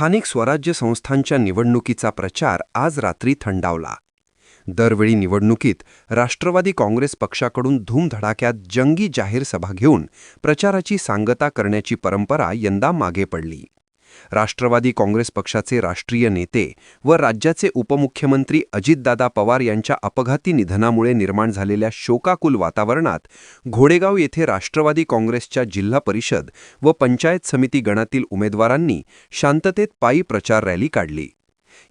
स्थानिक स्वराज्य संस्थांच्या निवडणुकीचा प्रचार आज रात्री थंडावला. दरवेळी निवडणुकीत राष्ट्रवादी काँग्रेस पक्षाकडून धूमधडाक्यात जंगी जाहीर सभा घेऊन प्रचाराची सांगता करण्याची परंपरा यंदा मागे पडली. राष्ट्रवादी काँग्रेस पक्षाचे राष्ट्रीय नेते व राज्याचे उपमुख्यमंत्री अजितदादा पवार यांच्या अपघाती निधनामुळे निर्माण झालेल्या शोकाकुल वातावरणात घोडेगाव येथे राष्ट्रवादी काँग्रेसच्या जिल्हा परिषद व पंचायत समिती गणातील उमेदवारांनी शांततेत पायी प्रचार रॅली काढली.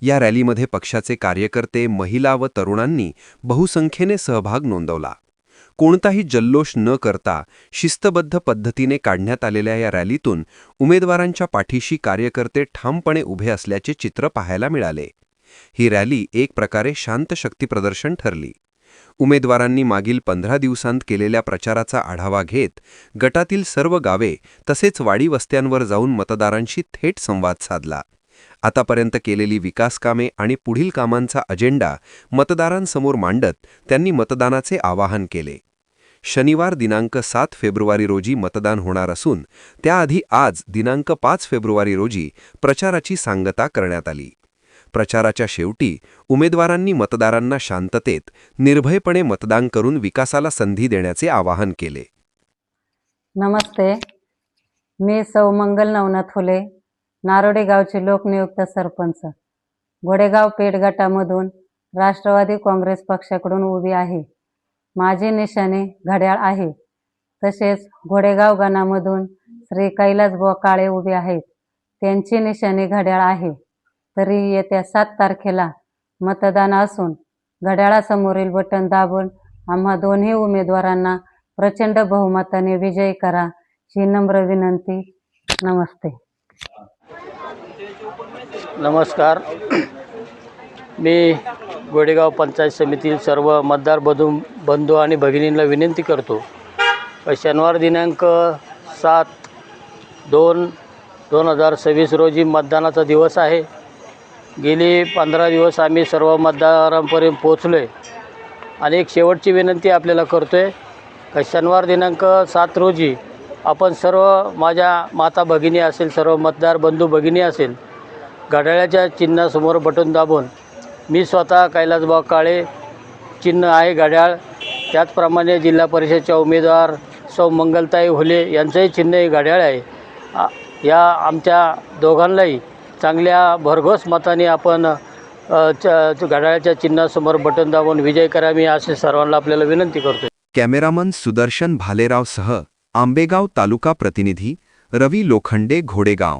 या रॅलीमध्ये पक्षाचे कार्यकर्ते महिला व तरुणांनी बहुसंख्येने सहभाग नोंदवला. कोणताही जल्लोष न करता शिस्तबद्ध पद्धतीने काढण्यात आलेल्या या रॅलीतून उमेदवारांच्या पाठीशी कार्यकर्ते ठामपणे उभे असल्याचे चित्र पाहायला मिळाले. ही रॅली एक प्रकारे शांत शक्तीप्रदर्शन ठरली. उमेदवारांनी मागील पंधरा दिवसांत केलेल्या प्रचाराचा आढावा घेत गटातील सर्व गावे तसेच वाडी वस्त्यांवर जाऊन मतदारांशी थेट संवाद साधला. आतापर्यंत केलेली विकासकामे आणि पुढील कामांचा अजेंडा मतदारांसमोर मांडत त्यांनी मतदानाचे आवाहन केले. शनिवार दिनांक सात फेब्रुवारी रोजी मतदान होणार असून त्याआधी आज दिनांक पाच फेब्रुवारी रोजी प्रचाराची सांगता करण्यात आली. प्रचाराच्या शेवटी उमेदवारांनी मतदारांना शांततेत निर्भयपणे मतदान करून विकासाला संधी देण्याचे आवाहन केले. नमस्ते. मी सौ मंगल नवनाथ फुले नारोडे गावचे लोकनियुक्त सरपंच. गोडेगाव पेठ गटामधून राष्ट्रवादी काँग्रेस पक्षाकडून उभी आहे. माझे निशाणे घड्याळ आहे. तसेच घोडेगाव गणामधून श्री कैलास बुवा काळे उभे आहेत. त्यांची निशाणे घड्याळ आहे. तरी येत्या सात तारखेला मतदान असून घड्याळासमोरील बटन दाबून आम्हा दोन्ही उमेदवारांना प्रचंड बहुमताने विजयी करा ही नम्र विनंती. नमस्ते. नमस्कार. मी गोडेगाव पंचायत समितीतील सर्व मतदार बधू बंधू आणि भगिनींना विनंती करतो. शनिवार दिनांक सात दोन दोन हजार सव्वीस रोजी मतदानाचा दिवस आहे. गेली पंधरा दिवस आम्ही सर्व मतदारांपर्यंत पोचलो आहे आणि एक शेवटची विनंती आपल्याला करतो आहे का शनिवार दिनांक सात रोजी आपण सर्व माझ्या माता भगिनी असेल सर्व मतदार बंधू भगिनी असेल घड्याळाच्या चिन्हासमोर बटन दाबून मी स्वतः कैलासबाग काळे चिन्ह आहे घड्याळ. त्याचप्रमाणे जिल्हा परिषदच्या उमेदवार सौ मंगलताई हुले यांचंही चिन्ह हे घड्याळ आहे. या आमच्या दोघांनाही चांगल्या भरघोस मताने आपण च घड्याळाच्या चिन्हासमोर बटन दाबून विजय करा. मी असे सर्वांना आपल्याला विनंती करतो कॅमेरामन सुदर्शन भालेरावसह आंबेगाव तालुका प्रतिनिधी रवी लोखंडे घोडेगाव.